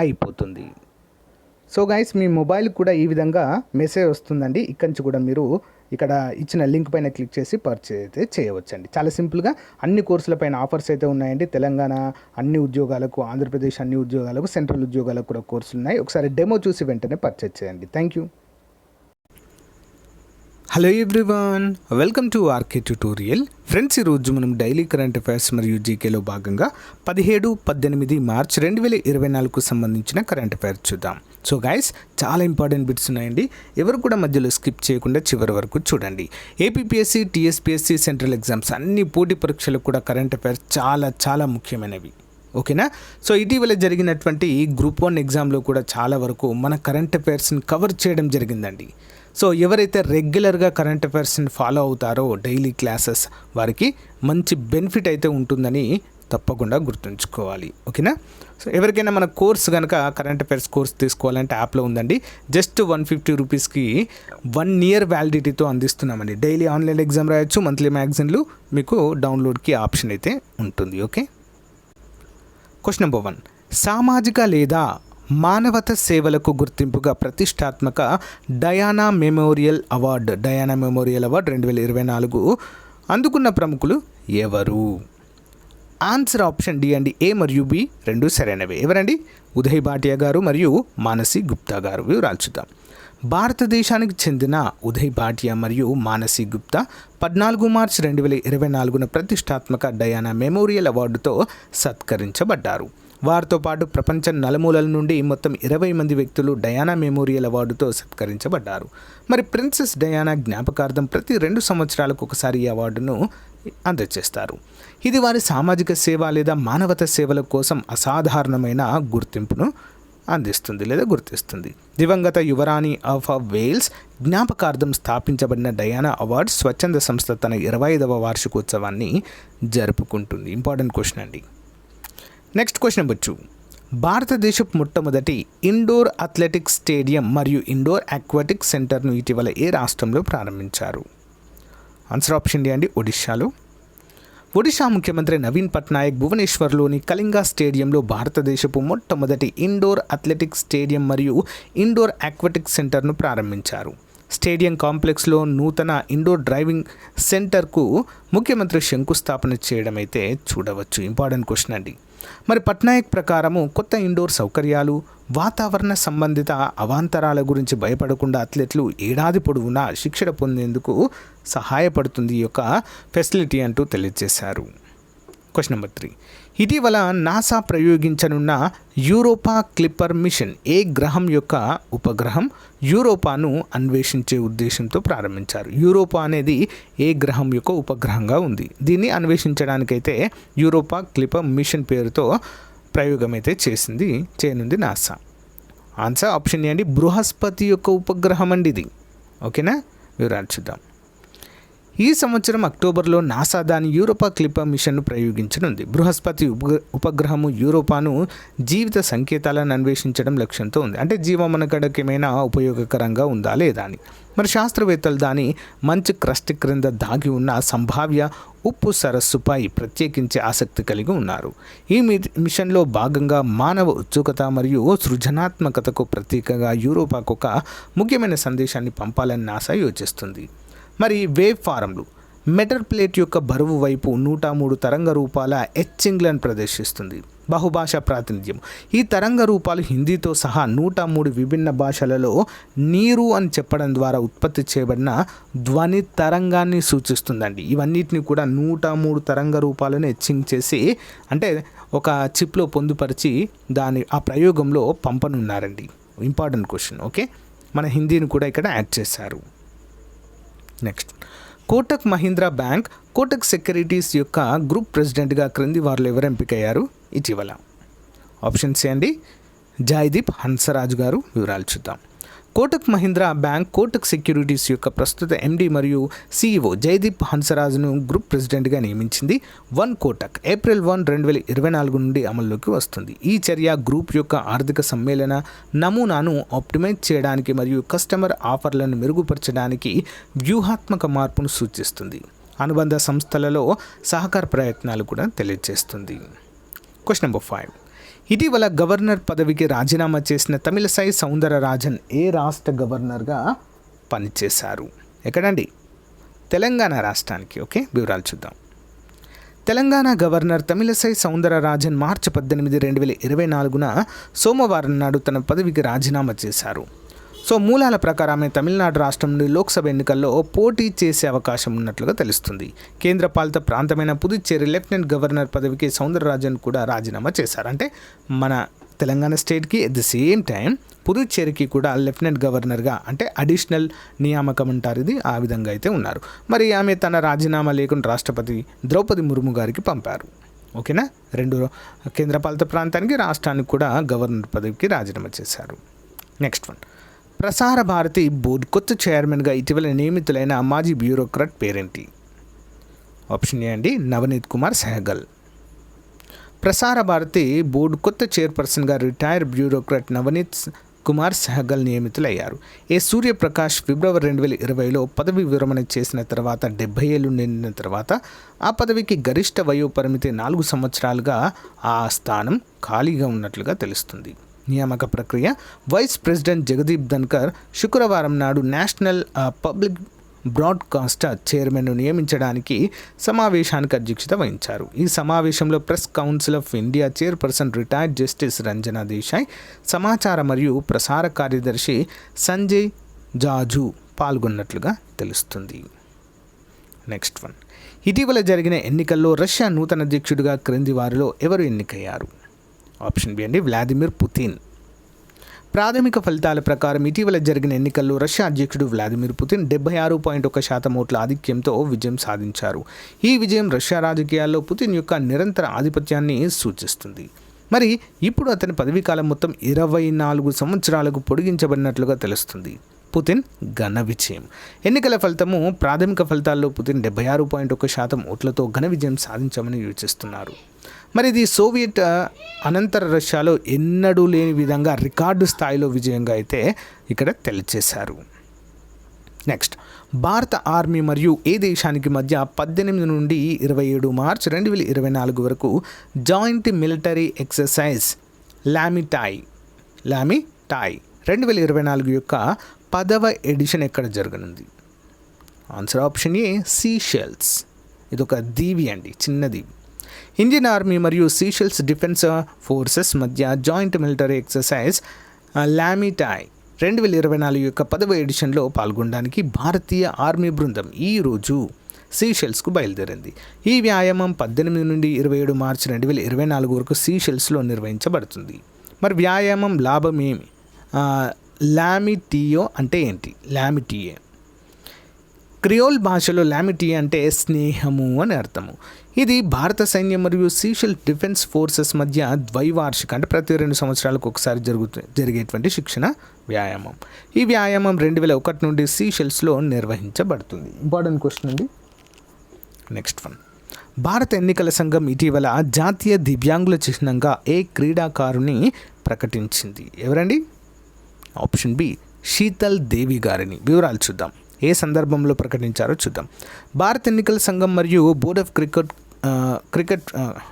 అయిపోతుంది. So guys మీ mobile కూడా ఈ విధంగా మెసేజ్ వస్తుందండి. ఇక్కడి నుంచి కూడా మీరు ఇక్కడ ఇచ్చిన లింక్ పైన క్లిక్ చేసి పర్చేజ్ అయితే చేయవచ్చండి. చాలా సింపుల్గా అన్ని కోర్సుల పైన ఆఫర్స్ అయితే ఉన్నాయండి. తెలంగాణ అన్ని ఉద్యోగాలకు ఆంధ్రప్రదేశ్ అన్ని ఉద్యోగాలకు సెంట్రల్ ఉద్యోగాలకు కూడా కోర్సులు ఉన్నాయి. ఒకసారి డెమో చూసి వెంటనే పర్చేజ్ చేయండి. Thank you hello everyone welcome to RK tutorial. Friends ఈరోజు మనం డైలీ కరెంట్ అఫైర్స్ మరియు జీకేలో భాగంగా పదిహేడు పద్దెనిమిది మార్చ్ రెండు వేల ఇరవై నాలుగుకు సంబంధించిన కరెంట్ అఫైర్స్ చూద్దాం. సో గైస్ చాలా ఇంపార్టెంట్ బిట్స్ ఉన్నాయండి. ఎవరు కూడా మధ్యలో స్కిప్ చేయకుండా చివరి వరకు చూడండి. ఏపీపీఎస్సీ టీఎస్పీఎస్సీ సెంట్రల్ ఎగ్జామ్స్ అన్ని పోటీ పరీక్షలకు కూడా కరెంట్ అఫైర్స్ చాలా చాలా ముఖ్యమైనవి. ఓకేనా? సో ఇటీవల జరిగినటువంటి గ్రూప్ వన్ ఎగ్జామ్లో కూడా చాలా వరకు మన కరెంట్ అఫైర్స్ని కవర్ చేయడం జరిగిందండి. సో ఎవరైతే రెగ్యులర్గా కరెంట్ అఫైర్స్ని ఫాలో అవుతారో డైలీ క్లాసెస్ వారికి మంచి బెనిఫిట్ అయితే ఉంటుందని తప్పకుండా గుర్తుంచుకోవాలి. ఓకేనా? సో ఎవరికైనా మన కోర్స్ కనుక కరెంట్ అఫైర్స్ కోర్స్ తీసుకోవాలంటే యాప్లో ఉందండి. జస్ట్ వన్ ఫిఫ్టీ రూపీస్కి వన్ ఇయర్ వ్యాలిడిటీతో అందిస్తున్నామండి. డైలీ ఆన్లైన్ ఎగ్జామ్ రాయొచ్చు మంత్లీ మ్యాగజైన్లు మీకు డౌన్లోడ్కి ఆప్షన్ అయితే ఉంటుంది. ఓకే? Question number one. సామాజిక లేదా మానవత సేవలకు గుర్తింపుగా ప్రతిష్టాత్మక Diana Memorial Award Diana Memorial Award రెండు వేల ఇరవై నాలుగు అందుకున్న ప్రముఖులు ఎవరు? ఆన్సర్ ఆప్షన్ డి అండి ఏ మరియు బి రెండు సరైనవే. ఎవరండి? ఉదయ్ భాటియా గారు మరియు మానసి గుప్తా గారు. వివరాలు భారతదేశానికి చెందిన ఉదయ్ భాటియా మరియు మానసి గుప్తా పద్నాలుగు మార్చి రెండు వేల ఇరవై నాలుగున ప్రతిష్టాత్మక డయానా మెమోరియల్ అవార్డుతో సత్కరించబడ్డారు. వారితో పాటు ప్రపంచ నలుమూలల నుండి మొత్తం ఇరవై మంది వ్యక్తులు డయానా మెమోరియల్ అవార్డుతో సత్కరించబడ్డారు. మరి ప్రిన్సెస్ డయానా జ్ఞాపకార్థం ప్రతి రెండు సంవత్సరాలకు ఒకసారి ఈ అవార్డును అందజేస్తారు. ఇది వారి సామాజిక సేవ లేదా మానవత సేవల కోసం అసాధారణమైన గుర్తింపును అందిస్తుంది లేదా గుర్తిస్తుంది. దివంగత యువరాణి ఆఫ్ వేల్స్ జ్ఞాపకార్థం స్థాపించబడిన డయానా అవార్డ్స్ స్వచ్ఛంద సంస్థ తన ఇరవై ఐదవ వార్షికోత్సవాన్ని జరుపుకుంటుంది. ఇంపార్టెంట్ క్వశ్చన్ అండి. నెక్స్ట్ క్వశ్చన్ నెంబర్ టూ భారతదేశపు మొట్టమొదటి ఇండోర్ అథ్లెటిక్స్ స్టేడియం మరియు ఇండోర్ అక్వాటిక్ సెంటర్ను ఇటీవల ఏ రాష్ట్రంలో ప్రారంభించారు? ఆన్సర్ ఆప్షన్ డి అండి ఒడిశాలో. ఒడిశా ముఖ్యమంత్రి నవీన్ పట్నాయక్ భువనేశ్వర్లోని కళింగా స్టేడియంలో భారతదేశపు మొట్టమొదటి ఇండోర్ అథ్లెటిక్స్ స్టేడియం మరియు ఇండోర్ అక్వాటిక్ సెంటర్ను ప్రారంభించారు. స్టేడియం కాంప్లెక్స్లో నూతన ఇండోర్ డ్రైవింగ్ సెంటర్కు ముఖ్యమంత్రి శంకుస్థాపన చేయడం అయితే చూడవచ్చు. ఇంపార్టెంట్ క్వశ్చన్ అండి. మరి పట్నాయక్ ప్రకారము కొత్త ఇండోర్ సౌకర్యాలు వాతావరణ సంబంధిత అవాంతరాల గురించి భయపడకుండా అథ్లెట్లు ఏడాది పొడవునా శిక్షణ పొందేందుకు సహాయపడుతుంది ఈ యొక్క ఫెసిలిటీ అంటూ తెలియజేశారు. Question number three. ఇటీవల నాసా ప్రయోగించనున్న యూరోపా క్లిప్పర్ మిషన్ ఏ గ్రహం యొక్క ఉపగ్రహం యూరోపాను అన్వేషించే ఉద్దేశంతో ప్రారంభించారు. యూరోపా అనేది ఏ గ్రహం యొక్క ఉపగ్రహంగా ఉంది. దీన్ని అన్వేషించడానికైతే యూరోపా క్లిప్పర్ మిషన్ పేరుతో ప్రయోగం అయితే చేసింది చేయనుంది నాసా. ఆన్సర్ ఆప్షన్ ఏంటి బృహస్పతి యొక్క ఉపగ్రహం అండి ఇది. ఓకేనా? వివరాలు చూద్దాం. ఈ సంవత్సరం అక్టోబర్లో నాసా దాని యూరోపా క్లిపర్ మిషన్ను ప్రయోగించనుంది. బృహస్పతి ఉప ఉపగ్రహము యూరోపాను జీవిత సంకేతాలను అన్వేషించడం లక్ష్యంతో ఉంది. అంటే జీవమనగడకి ఏమైనా ఉపయోగకరంగా ఉందా లేదా అని. మరి శాస్త్రవేత్తలు దాని మంచు క్రస్ట్ క్రింద దాగి ఉన్న సంభావ్య ఉప్పు సరస్సుపై ప్రత్యేకించి ఆసక్తి కలిగి ఉన్నారు. ఈ మిషన్లో భాగంగా మానవ ఉత్సుకత మరియు సృజనాత్మకతకు ప్రతీకగా యూరోపాకు ఒక ముఖ్యమైన సందేశాన్ని పంపాలని నాసా యోచిస్తుంది. మరి వేవ్ ఫారంలు. మెటర్ ప్లేట్ యొక్క బరువు వైపు నూట మూడు తరంగ రూపాల ఎచ్చింగ్లను ప్రదర్శిస్తుంది. బహుభాషా ప్రాతినిధ్యం. ఈ తరంగ రూపాలు హిందీతో సహా నూట మూడు విభిన్న భాషలలో నీరు అని చెప్పడం ద్వారా ఉత్పత్తి చేయబడిన ధ్వని తరంగాన్ని సూచిస్తుందండి. ఇవన్నిటిని కూడా నూట మూడు తరంగ రూపాలను ఎచ్చింగ్ చేసి అంటే ఒక చిప్లో పొందుపరిచి దాని ఆ ప్రయోగంలో పంపనున్నారండి. ఇంపార్టెంట్ క్వశ్చన్ ఓకే మన హిందీని కూడా ఇక్కడ యాడ్ చేశారు. Next Kotak Mahindra bank Kotak securities యొక్క గ్రూప్ ప్రెసిడెంట్గా క్రింది వారు ఎవరు ఎంపికయ్యారు? ఇటీవల. ఆప్షన్ సి అండి. జయదీప్ హన్సరాజు గారు. వివరాలు చూద్దాం. కోటక్ మహీంద్రా బ్యాంక్ కోటక్ సెక్యూరిటీస్ యొక్క ప్రస్తుత ఎండి మరియు సీఈఓ జయదీప్ హన్సరాజ్ను గ్రూప్ ప్రెసిడెంట్గా నియమించింది వన్ కోటక్. ఏప్రిల్ వన్ రెండు వేల ఇరవై నాలుగు నుండి అమల్లోకి వస్తుంది. ఈ చర్య గ్రూప్ యొక్క ఆర్థిక సమ్మేళన నమూనాను ఆప్టిమైజ్ చేయడానికి మరియు కస్టమర్ ఆఫర్లను మెరుగుపరచడానికి వ్యూహాత్మక మార్పును సూచిస్తుంది. అనుబంధ సంస్థలలో సహకార ప్రయత్నాలు కూడా తెలియజేస్తుంది. Question number five. ఇటీవల గవర్నర్ పదవికి రాజీనామా చేసిన తమిళసై సౌందరరాజన్ ఏ రాష్ట్ర గవర్నర్గా పనిచేశారు? ఎక్కడండి? తెలంగాణ రాష్ట్రానికి ఓకే? వివరాలు చూద్దాం. తెలంగాణ గవర్నర్ తమిళసై సౌందరరాజన్ మార్చి పద్దెనిమిది రెండు వేల ఇరవై నాలుగున సోమవారం నాడు తన పదవికి రాజీనామా చేశారు. సో మూలాల ప్రకారం ఆమె తమిళనాడు రాష్ట్రం నుండి లోక్సభ ఎన్నికల్లో పోటీ చేసే అవకాశం ఉన్నట్లుగా తెలుస్తుంది. కేంద్ర పాలిత ప్రాంతమైన పుదుచ్చేరి లెఫ్టినెంట్ గవర్నర్ పదవికి సౌందరరాజన్ కూడా రాజీనామా చేశారు. అంటే మన తెలంగాణ స్టేట్కి ఎట్ ది సేమ్ టైం పుదుచ్చేరికి కూడా లెఫ్టినెంట్ గవర్నర్గా అంటే అడిషనల్ నియామకం అంటారు ఇది. ఆ విధంగా అయితే ఉన్నారు. మరి ఆమె తన రాజీనామా లేకుండా రాష్ట్రపతి ద్రౌపది ముర్ము గారికి పంపారు. ఓకేనా? రెండు కేంద్రపాలిత ప్రాంతానికి రాష్ట్రానికి కూడా గవర్నర్ పదవికి రాజీనామా చేశారు. Next one. Prasar Bharati board కొత్త చైర్మన్గా ఇటీవల నియమితులైన మాజీ బ్యూరోక్రాట్ పేరేంటి? ఆప్షన్ ఏ అండి నవనీత్ కుమార్ సెహగల్. ప్రసార భారతి బోర్డు కొత్త చైర్పర్సన్గా రిటైర్ బ్యూరోక్రాట్ నవనీత్ కుమార్ సెహగల్ నియమితులయ్యారు. ఏ సూర్యప్రకాష్ ఫిబ్రవరి రెండు వేల ఇరవైలో పదవి విరమణ చేసిన తర్వాత డెబ్బై ఏళ్ళు నిండిన తర్వాత ఆ పదవికి గరిష్ట వయో పరిమితి నాలుగు సంవత్సరాలుగా ఆ స్థానం ఖాళీగా ఉన్నట్లుగా తెలుస్తుంది. నియామక ప్రక్రియ. వైస్ ప్రెసిడెంట్ జగదీప్ ధన్కర్ శుక్రవారం నాడు నేషనల్ పబ్లిక్ బ్రాడ్కాస్టర్ చైర్మన్ను నియమించడానికి సమావేశానికి అధ్యక్షత వహించారు. ఈ సమావేశంలో press council of India chairperson retired justice Ranjana Desai సమాచార మరియు ప్రసార కార్యదర్శి సంజయ్ జాజు పాల్గొన్నట్లుగా తెలుస్తుంది. నెక్స్ట్ వన్ ఇటీవల జరిగిన ఎన్నికల్లో రష్యా నూతన అధ్యక్షుడిగా క్రింది వారిలో ఎవరు ఎన్నికయ్యారు? ఆప్షన్ బి అండి వ్లాదిమిర్ పుతిన్. ప్రాథమిక ఫలితాల ప్రకారం ఇటీవల జరిగిన ఎన్నికల్లో రష్యా అధ్యక్షుడు వ్లాదిమిర్ పుతిన్ డెబ్బై ఆరు పాయింట్ ఒక శాతం ఓట్ల ఆధిక్యంతో విజయం సాధించారు. ఈ విజయం రష్యా రాజకీయాల్లో పుతిన్ యొక్క నిరంతర ఆధిపత్యాన్ని సూచిస్తుంది. మరి ఇప్పుడు అతని పదవీకాలం మొత్తం ఇరవై నాలుగు సంవత్సరాలకు పొడిగించబడినట్లుగా తెలుస్తుంది. పుతిన్ ఘన విజయం. ఎన్నికల ఫలితము ప్రాథమిక ఫలితాల్లో పుతిన్ డెబ్బై ఆరు పాయింట్ ఒక శాతం ఓట్లతో ఘన విజయం సాధించామని యోచిస్తున్నారు మరి ఇది సోవియట్ అనంతర రష్యాలో ఎన్నడూ లేని విధంగా రికార్డు స్థాయిలో విజయంగా అయితే ఇక్కడ తెలియచేశారు. నెక్స్ట్ భారత ఆర్మీ మరియు ఏ దేశానికి మధ్య పద్దెనిమిది నుండి ఇరవై ఏడు మార్చ్ రెండు వేల ఇరవై నాలుగు వరకు joint military exercise Lamitiye Lamitiye రెండు వేల ఇరవై నాలుగు యొక్క పదవ ఎడిషన్ ఎక్కడ జరగనుంది? Answer option A Seychelles. ఇది ఒక దీవి అండి చిన్న దీవి. ఇండియన్ ఆర్మీ మరియు సీషెల్స్ డిఫెన్స్ ఫోర్సెస్ మధ్య జాయింట్ మిలిటరీ ఎక్సర్సైజ్ లామిటాయ్ రెండు వేల ఇరవై నాలుగు యొక్క పదవ ఎడిషన్లో పాల్గొనడానికి భారతీయ ఆర్మీ బృందం ఈరోజు సీషెల్స్కు బయలుదేరింది. ఈ వ్యాయామం పద్దెనిమిది నుండి ఇరవై ఏడు మార్చి రెండు వేల ఇరవై నాలుగు వరకు సీషెల్స్లో నిర్వహించబడుతుంది. మరి వ్యాయామం లాభం ఏమి? Uh, లామిటియో అంటే ఏంటి? లామిటియే క్రియోల్ భాషలో లామిటియే అంటే స్నేహము అని అర్థము. ఇది భారత సైన్యం మరియు సీషల్ డిఫెన్స్ ఫోర్సెస్ మధ్య ద్వైవార్షిక అంటే ప్రతి రెండు సంవత్సరాలకు ఒకసారి జరుగుతు జరిగేటువంటి శిక్షణ వ్యాయామం. ఈ వ్యాయామం రెండు వేల ఒకటి నుండి సీషెల్స్లో నిర్వహించబడుతుంది. ఇంపార్టెంట్ క్వశ్చన్ అండి. Next one. భారత ఎన్నికల సంఘం ఇటీవల జాతీయ దివ్యాంగుల చిహ్నంగా ఏ క్రీడాకారుని ప్రకటించింది? ఎవరండి? ఆప్షన్ బి శీతల్ దేవి గారిని. వివరాలు చూద్దాం. ఏ సందర్భంలో ప్రకటించారో చూద్దాం. భారత ఎన్నికల సంఘం మరియు board of cricket cricket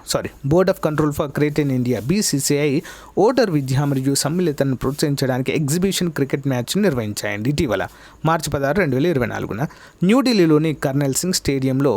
sorry board of control for cricket in India BCCI voter విద్య మరియు సమ్మిళితను ప్రోత్సహించడానికి ఎగ్జిబిషన్ క్రికెట్ మ్యాచ్ను నిర్వహించాయండి. ఇటీవల మార్చి పదహారు రెండు వేల ఇరవై నాలుగున న్యూఢిల్లీలోని కర్నల్ సింగ్ స్టేడియంలో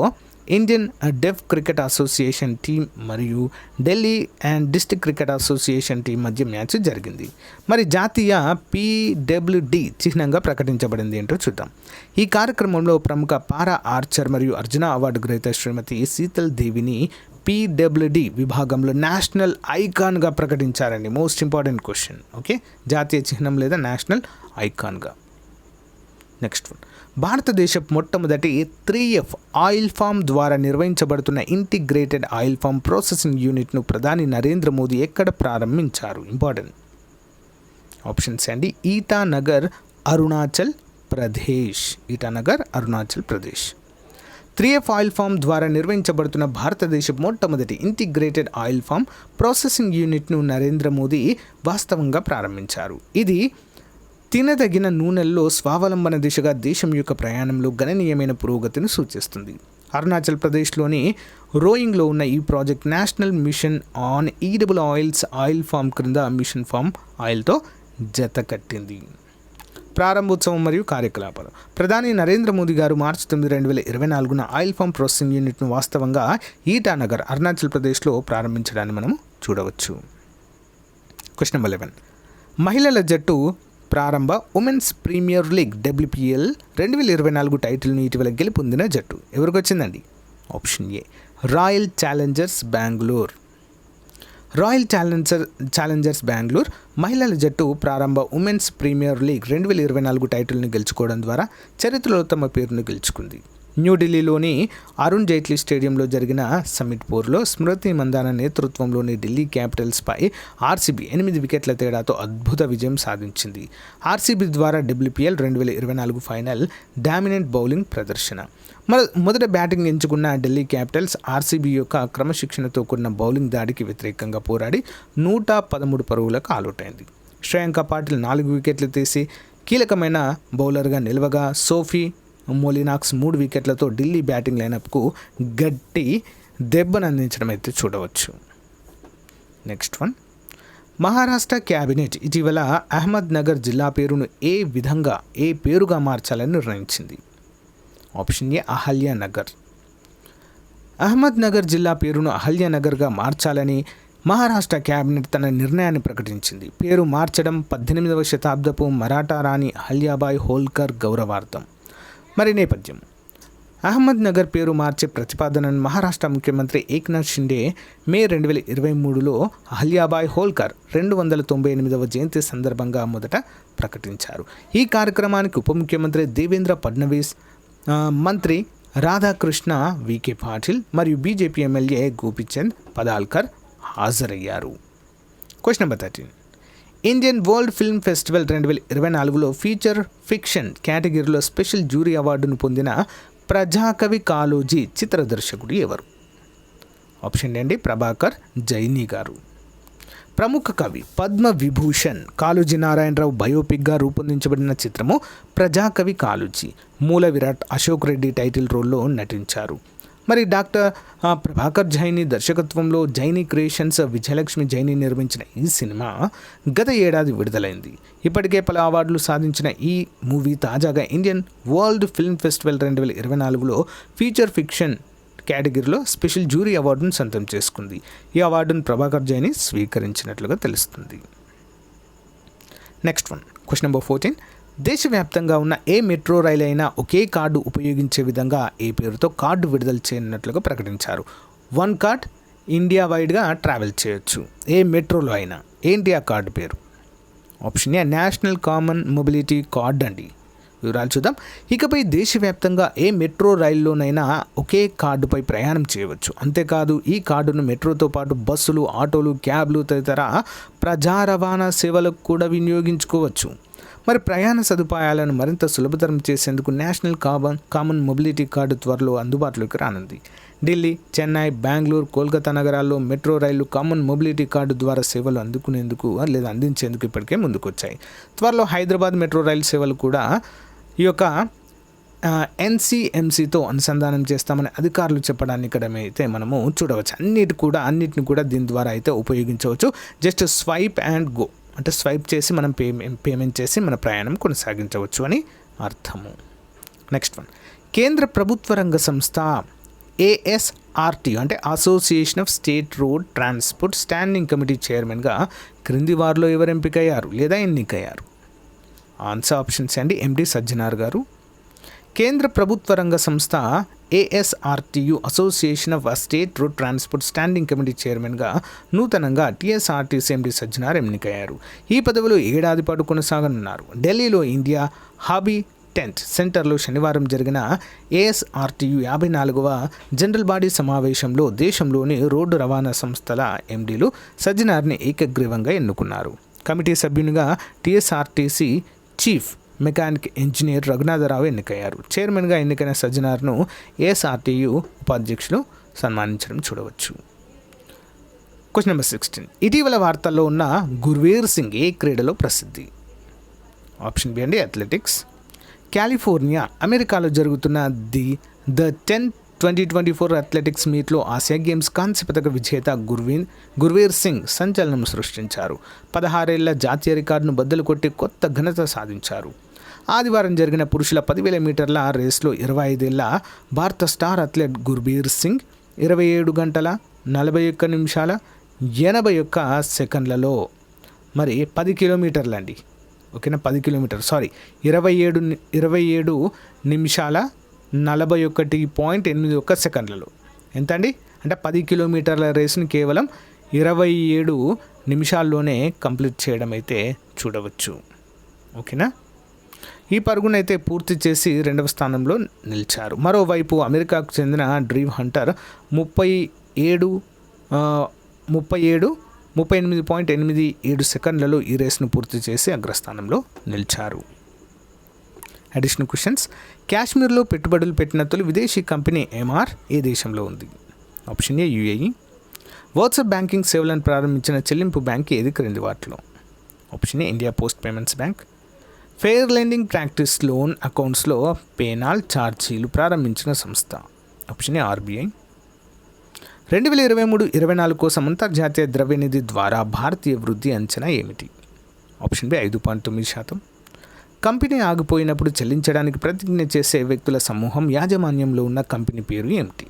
Indian deaf cricket association team మరియు Delhi and district cricket association team మధ్య మ్యాచ్ జరిగింది. మరి జాతీయ పీడబ్ల్యూడి చిహ్నంగా ప్రకటించబడింది ఏంటో చూద్దాం. ఈ కార్యక్రమంలో ప్రముఖ పారా ఆర్చర్ మరియు అర్జున అవార్డు గ్రహీత శ్రీమతి శీతల్ దేవిని పీడబ్ల్యూడి విభాగంలో నేషనల్ ఐకాన్గా ప్రకటించారండి. మోస్ట్ ఇంపార్టెంట్ క్వశ్చన్ ఓకే జాతీయ చిహ్నం లేదా నేషనల్ ఐకాన్గా. నెక్స్ట్ వన్ భారతదేశపు మొట్టమొదటి త్రీ ఎఫ్ ఆయిల్ ఫామ్ ద్వారా నిర్వహించబడుతున్న ఇంటిగ్రేటెడ్ ఆయిల్ ఫామ్ ప్రాసెసింగ్ యూనిట్ను ప్రధాని నరేంద్ర మోదీ ఎక్కడ ప్రారంభించారు? ఇంపార్టెంట్. ఆప్షన్స్ అండి. Itanagar Arunachal Pradesh. Itanagar Arunachal Pradesh. Three F oil palm ద్వారా నిర్వహించబడుతున్న భారతదేశ మొట్టమొదటి ఇంటిగ్రేటెడ్ ఆయిల్ ఫామ్ ప్రాసెసింగ్ యూనిట్ను నరేంద్ర మోదీ వాస్తవంగా ప్రారంభించారు. ఇది తినదగిన నూనెల్లో స్వావలంబన దిశగా దేశం యొక్క ప్రయాణంలో గణనీయమైన పురోగతిని సూచిస్తుంది. అరుణాచల్ ప్రదేశ్లోని రోయింగ్లో ఉన్న ఈ project national mission on edible oils oil palm క్రింద మిషన్ ఫామ్ ఆయిల్తో జత కట్టింది. ప్రారంభోత్సవం మరియు కార్యకలాపాలు. ప్రధాని నరేంద్ర మోదీ గారు మార్చి తొమ్మిది రెండు వేల ఇరవై నాలుగున ఆయిల్ ఫామ్ ప్రాసెసింగ్ యూనిట్ను వాస్తవంగా ఈటానగర్ అరుణాచల్ ప్రదేశ్లో ప్రారంభించడాన్ని మనం చూడవచ్చు. Question number eleven. మహిళల జట్టు ప్రారంభ ఉమెన్స్ ప్రీమియర్ లీగ్ డబ్ల్యూపీఎల్ రెండు వేల ఇరవై నాలుగు టైటిల్ను ఇటీవల గెలుపొందిన జట్టు. ఎవరికి వచ్చిందండి option A royal challengers Bengaluru. Royal challenger challengers Bengaluru మహిళల జట్టు ప్రారంభ ఉమెన్స్ ప్రీమియర్ లీగ్ రెండు వేల ఇరవై నాలుగు టైటిల్ని గెలుచుకోవడం ద్వారా చరిత్రలో తమ పేరును గెలుచుకుంది. న్యూఢిల్లీలోని అరుణ్ జైట్లీ స్టేడియంలో జరిగిన సమ్మిట్ పోర్లో స్మృతి మందాన నేతృత్వంలోని ఢిల్లీ క్యాపిటల్స్పై ఆర్సీబీ ఎనిమిది వికెట్ల తేడాతో అద్భుత విజయం సాధించింది. ఆర్సీబీ ద్వారా డబ్ల్యూపీఎల్ రెండు వేల ఇరవై నాలుగు ఫైనల్ డామినెంట్ బౌలింగ్ ప్రదర్శన. మొద మొదట బ్యాటింగ్ ఎంచుకున్న ఢిల్లీ క్యాపిటల్స్ ఆర్సీబీ యొక్క క్రమశిక్షణతో కూడిన బౌలింగ్ దాడికి వ్యతిరేకంగా పోరాడి నూట పదమూడు పరుగులకు ఆలౌట్ అయింది శ్రేయాంక పాటిల్ నాలుగు వికెట్లు తీసి కీలకమైన బౌలర్గా నిలవగా సోఫీ మోలినాక్స్ మూడు వికెట్లతో ఢిల్లీ బ్యాటింగ్ లైనప్కు గట్టి దెబ్బను అందించడం అయితే చూడవచ్చు. Next one. మహారాష్ట్ర క్యాబినెట్ ఇటీవల అహ్మద్ నగర్ జిల్లా పేరును ఏ విధంగా ఏ పేరుగా మార్చాలని నిర్ణయించింది? ఆప్షన్ ఏ అహల్యానగర్ అహ్మద్ నగర్ జిల్లా పేరును అహల్యానగర్గా మార్చాలని మహారాష్ట్ర క్యాబినెట్ తన నిర్ణయాన్ని ప్రకటించింది. పేరు మార్చడం పద్దెనిమిదవ శతాబ్దపు మరాఠా రాణి అహల్యాబాయ్ హోల్కర్ గౌరవార్థం. మరి నేపథ్యం. అహ్మద్ నగర్ పేరు మార్చే ప్రతిపాదనను మహారాష్ట్ర ముఖ్యమంత్రి ఏక్నాథ్ షిండే మే రెండు వేల ఇరవై మూడులో అహల్యాబాయ్ హోల్కర్ రెండు వందల తొంభై ఎనిమిదవ జయంతి సందర్భంగా మొదట ప్రకటించారు. ఈ కార్యక్రమానికి ఉప ముఖ్యమంత్రి దేవేంద్ర ఫడ్నవీస్ మంత్రి రాధాకృష్ణ వికే పాటిల్ మరియు బీజేపీ ఎమ్మెల్యే గోపిచంద్ పదాల్కర్ హాజరయ్యారు. Question number thirteen. Indian world film festival రెండు వేల ఇరవై నాలుగులో ఫీచర్ ఫిక్షన్ కేటగిరీలో స్పెషల్ జ్యూరీ అవార్డును పొందిన ప్రజాకవి కాలోజీ చిత్ర దర్శకుడు ఎవరు? ఆప్షన్ అండి ప్రభాకర్ జైని గారు. ప్రముఖ కవి పద్మ విభూషణ్ కాళోజీ నారాయణరావు బయోపిక్గా రూపొందించబడిన చిత్రము ప్రజాకవి కాళోజీ. మూల విరాట్ అశోక్ రెడ్డి టైటిల్ రోల్లో నటించారు. మరి డాక్టర్ ప్రభాకర్ జైని దర్శకత్వంలో జైని క్రియేషన్స్ విజయలక్ష్మి జైని నిర్మించిన ఈ సినిమా గత ఏడాది విడుదలైంది. ఇప్పటికే పలు అవార్డులు సాధించిన ఈ మూవీ తాజాగా ఇండియన్ వరల్డ్ ఫిల్మ్ ఫెస్టివల్ రెండు వేల ఇరవై నాలుగులో ఫీచర్ ఫిక్షన్ కేటగిరీలో స్పెషల్ జ్యూరీ అవార్డును సొంతం చేసుకుంది. ఈ అవార్డును ప్రభాకర్ జైని స్వీకరించినట్లుగా తెలుస్తుంది. Next one question number fourteen. దేశవ్యాప్తంగా ఉన్న ఏ మెట్రో రైలు అయినా ఒకే కార్డు ఉపయోగించే విధంగా ఏ పేరుతో కార్డు విడుదల చేయనున్నట్లుగా ప్రకటించారు. వన్ కార్డ్ ఇండియా వైడ్గా ట్రావెల్ చేయొచ్చు. ఏ మెట్రోలో అయినా. ఏంటి ఆ కార్డు పేరు? Option A national common mobility card అండి. వివరాలు చూద్దాం. ఇకపై దేశవ్యాప్తంగా ఏ మెట్రో రైల్లోనైనా ఒకే కార్డుపై ప్రయాణం చేయవచ్చు. అంతేకాదు ఈ కార్డును మెట్రోతో పాటు బస్సులు ఆటోలు క్యాబ్లు తదితర ప్రజా రవాణా సేవలకు కూడా వినియోగించుకోవచ్చు. మరి ప్రయాణ సదుపాయాలను మరింత సులభతరం చేసేందుకు నేషనల్ కాబన్ కామన్ మొబిలిటీ కార్డు త్వరలో అందుబాటులోకి రానుంది. ఢిల్లీ చెన్నై బెంగళూరు కోల్కతా నగరాల్లో మెట్రో రైళ్ళు కామన్ మొబిలిటీ కార్డు ద్వారా సేవలు అందుకునేందుకు లేదా అందించేందుకు ఇప్పటికే ముందుకొచ్చాయి. త్వరలో హైదరాబాద్ మెట్రో రైలు సేవలు కూడా ఈ యొక్క ఎన్సిఎంసితో అనుసంధానం చేస్తామని అధికారులు చెప్పడాన్ని ఇక్కడ అయితే మనము చూడవచ్చు. అన్నిటి కూడా అన్నిటిని కూడా దీని ద్వారా అయితే ఉపయోగించవచ్చు. Just swipe and go. అంటే స్వైప్ చేసి మనం పేమెంట్ పేమెంట్ చేసి మన ప్రయాణం కొనసాగించవచ్చు అని అర్థము. Next one. కేంద్ర ప్రభుత్వ రంగ సంస్థ ఏఎస్ఆర్టీ అంటే association of state road transport standing committee చైర్మన్గా క్రింది వారిలో ఎవరు ఎంపికయ్యారు? లేదా ఎన్నికయ్యారు? ఆన్సర్ ఆప్షన్స్ అండి. ఎండి సజ్జనార్ గారు. కేంద్ర ప్రభుత్వ రంగ సంస్థ ASRTU association of state road transport standing committee చైర్మన్గా నూతనంగా టీఎస్ఆర్టీసీ ఎండి సజ్జనార్ ఎన్నికయ్యారు. ఈ పదవిలో ఏడాది పాటు కొనసాగనున్నారు. ఢిల్లీలో ఇండియా హాబీ టెంట్ సెంటర్లో శనివారం జరిగిన ఏఎస్ఆర్టీయు యాభై నాలుగవ జనరల్ బాడీ సమావేశంలో దేశంలోని రోడ్డు రవాణా సంస్థల ఎండీలు సజ్జనార్ని ఏకగ్రీవంగా ఎన్నుకున్నారు. కమిటీ సభ్యునిగా TSRTC chief mechanic engineer Raghunatharao ఎన్నికయ్యారు. చైర్మన్గా ఎన్నికైన సజ్జనార్ను ఏఎస్ఆర్టీయు ఉపాధ్యక్షులు సన్మానించడం చూడవచ్చు. క్వశ్చన్ నెంబర్ సిక్స్టీన్ ఇటీవల వార్తల్లో ఉన్న గుర్వీర్ సింగ్ ఏ క్రీడలో ప్రసిద్ధి? ఆప్షన్ బి అండి అథ్లెటిక్స్ కాలిఫోర్నియా అమెరికాలో జరుగుతున్న the the ten twenty twenty four athletics మీట్లో ఆసియా గేమ్స్ కాంస్య పథక విజేత గుర్వీన్ గుర్వీర్ సింగ్ సంచలనం సృష్టించారు. పదహారేళ్ళ జాతీయ రికార్డును బద్దలు కొట్టి కొత్త ఘనత సాధించారు. ఆదివారం జరిగిన పురుషుల పదివేల మీటర్ల రేస్లో ఇరవై ఐదేళ్ళ భారత స్టార్ అథ్లెట్ గుర్బీర్ సింగ్ ఇరవై ఏడు గంటల నలభై ఒక్క నిమిషాల ఎనభై ఒక్క సెకండ్లలో మరి పది కిలోమీటర్లు అండి. ఓకేనా? పది కిలోమీటర్ సారీ ఇరవై ఏడు ఇరవై ఏడు నిమిషాల నలభై ఒకటి పాయింట్ ఎనిమిది ఒక్క సెకండ్లలో. ఎంత అండి అంటే పది కిలోమీటర్ల రేస్ని కేవలం ఇరవై ఏడు నిమిషాల్లోనే కంప్లీట్ చేయడం అయితే చూడవచ్చు. ఓకేనా? ఈ పరుగునైతే పూర్తి చేసి రెండవ స్థానంలో నిలిచారు. మరోవైపు అమెరికాకు చెందిన డ్రీమ్ హంటర్ ముప్పై ఏడు ముప్పై ఏడు ముప్పై ఎనిమిది పాయింట్ ఎనిమిది ఏడు సెకండ్లలో ఈ రేస్ను పూర్తి చేసి అగ్రస్థానంలో నిలిచారు. Additional questions. కాశ్మీర్లో పెట్టుబడులు పెట్టిన తొలి విదేశీ కంపెనీ ఎంఆర్ ఏ దేశంలో ఉంది? Option A UAE. WhatsApp banking సేవలను ప్రారంభించిన చెల్లింపు బ్యాంక్ ఏది? క్రింది వాటిలో. Option A India post payments bank. Fair lending practice loan అకౌంట్స్లో penal ఛార్జీలు ప్రారంభించిన సంస్థ. Option RBI. రెండు వేల ఇరవై మూడు ఇరవై నాలుగు కోసం అంతర్జాతీయ ద్రవ్యనిధి ద్వారా భారతీయ వృద్ధి అంచనా ఏమిటి? ఆప్షన్ బి ఐదు పాయింట్ తొమ్మిది శాతం. కంపెనీ ఆగిపోయినప్పుడు చెల్లించడానికి ప్రతిజ్ఞ చేసే వ్యక్తుల సమూహం యాజమాన్యంలో ఉన్న కంపెనీ పేరు ఏమిటి?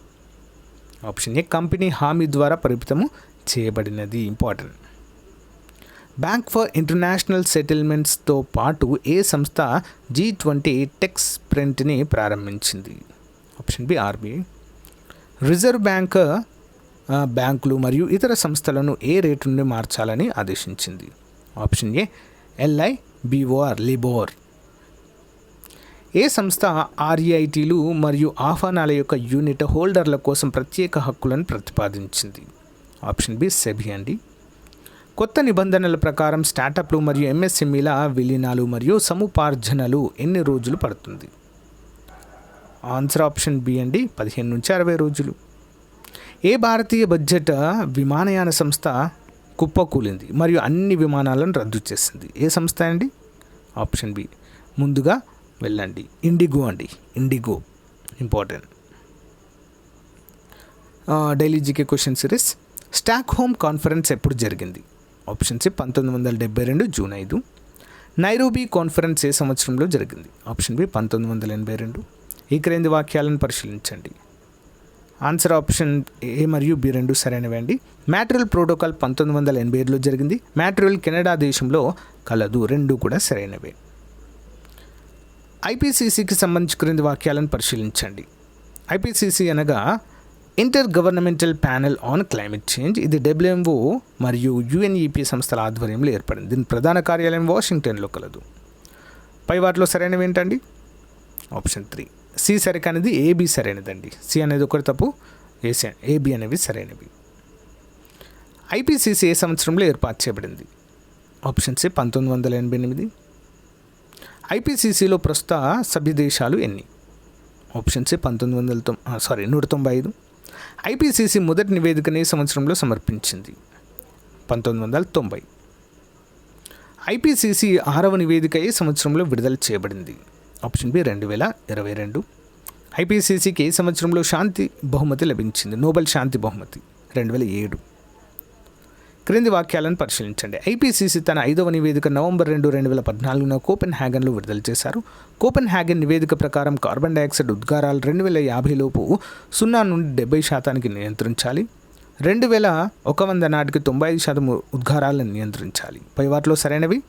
ఆప్షన్ ఏ కంపెనీ హామీ ద్వారా పరిమితము చేయబడినది. ఇంపార్టెంట్. బ్యాంక్ ఫర్ ఇంటర్నేషనల్ సెటిల్మెంట్స్తో పాటు ఏ సంస్థ జీ ట్వంటీ టెక్స్ ప్రింట్ని ప్రారంభించింది? Option B RBI reserve bank బ్యాంకులు మరియు ఇతర సంస్థలను ఏ రేటు నుండి మార్చాలని ఆదేశించింది? ఆప్షన్ ఏ ఎల్ఐ బీఓఆర్ లిబోర్ ఏ సంస్థ ఆర్ఈఐటీలు మరియు ఆహ్వానాల యొక్క యూనిట్ హోల్డర్ల కోసం ప్రత్యేక హక్కులను ప్రతిపాదించింది? ఆప్షన్ బి సెబి అండి కొత్త నిబంధనల ప్రకారం స్టార్టప్లు మరియు ఎంఎస్ఎంఈల విలీనాలు మరియు సముపార్జనలు ఎన్ని రోజులు పడుతుంది? ఆన్సర్ ఆప్షన్ బి అండి పదిహేను నుంచి అరవై రోజులు. ఏ భారతీయ బడ్జెట్ విమానయాన సంస్థ కుప్పకూలింది మరియు అన్ని విమానాలను రద్దు చేసింది? ఏ సంస్థ అండి? Option B. ముందుగా వెళ్ళండి. ఇండిగో అండి. IndiGo. Important. Daily GK question series. Stockholm conference ఎప్పుడు జరిగింది? ఆప్షన్ సి పంతొమ్మిది వందల డెబ్బై రెండు జూన్ ఐదు. నైరోబీ కాన్ఫరెన్స్ ఏ సంవత్సరంలో జరిగింది? ఆప్షన్ బి పంతొమ్మిది వందల ఎనభై రెండు. ఈ క్రింది వాక్యాలను పరిశీలించండి. ఆన్సర్ ఆప్షన్ ఏ మరియు బి రెండు సరైనవి అండి. మ్యాట్రియల్ ప్రోటోకాల్ పంతొమ్మిది వందల ఎనభై ఏడులో జరిగింది. మ్యాట్రియల్ కెనడా దేశంలో కలదు రెండు కూడా సరైనవే. ఐపీసీసీకి సంబంధించి క్రింది వాక్యాలను పరిశీలించండి. ఐపీసీసీ అనగా intergovernmental panel on climate change ఇది డబ్ల్యూఎంఓ మరియు యుఎన్ఈపీ సంస్థల ఆధ్వర్యంలో ఏర్పడింది. దీని ప్రధాన కార్యాలయం వాషింగ్టన్లో కలదు. పై వాటిలో సరైనవి ఏంటండి? ఆప్షన్ త్రీ సి సరికానిది ఏబి సరైనదండి. సి అనేది ఒకటి తప్పు ఏసీ ఏబి అనేవి సరైనవి. ఐపీసీసీ ఏ సంవత్సరంలో ఏర్పాటు చేయబడింది? ఆప్షన్ సి పంతొమ్మిది వందల ఎనభై ఎనిమిది. ఐపీసీసీలో ప్రస్తుత సభ్య దేశాలు ఎన్ని? ఆప్షన్ సి పంతొమ్మిది వందల తొం సారీ నూట తొంభై ఐదు. ఐపీసీసీ మొదటి నివేదికని ఏ సంవత్సరంలో సమర్పించింది. పంతొమ్మిది వందల తొంభై. ఐపీసీసీ ఆరవ నివేదిక ఏ సంవత్సరంలో విడుదల చేయబడింది. ఆప్షన్ బి రెండు వేల ఇరవై రెండు. ఐపీసీసీకి ఏ సంవత్సరంలో శాంతి బహుమతి లభించింది. నోబెల్ శాంతి బహుమతి రెండు వేల ఏడు. క్రింది వాక్యాలను పరిశీలించండి. ఐపీసీసీ తన ఐదవ నివేదిక నవంబర్ రెండు రెండు వేల పద్నాలుగున కోపెన్ హ్యాగన్లో విడుదల చేశారు. కోపెన్ హ్యాగన్ నివేదిక ప్రకారం కార్బన్ డైఆక్సైడ్ ఉద్గారాలు రెండు వేల యాభై లోపు సున్నా నుండి డెబ్బై శాతానికి నియంత్రించాలి. రెండు వేల ఒక వంద నాటికి తొంభై ఐదు శాతం ఉద్గారాలను నియంత్రించాలి. పై వాటిలో సరైనవి?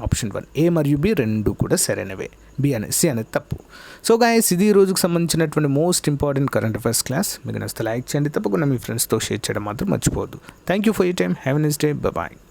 ఆప్షన్ వన్ ఏ మరియు బి రెండు కూడా సరైనవే. బి అనే సి అనేది తప్పు. సో గాయస్ ఇది ఈ రోజుకు సంబంధించినటువంటి most important current affairs class. మీకు నచ్చితే లైక్ చేయండి. తప్పకుండా మీ ఫ్రెండ్స్తో షేర్ చేయడం మాత్రం మర్చిపోవద్దు. Thank you for you time. Have nice day. Bye.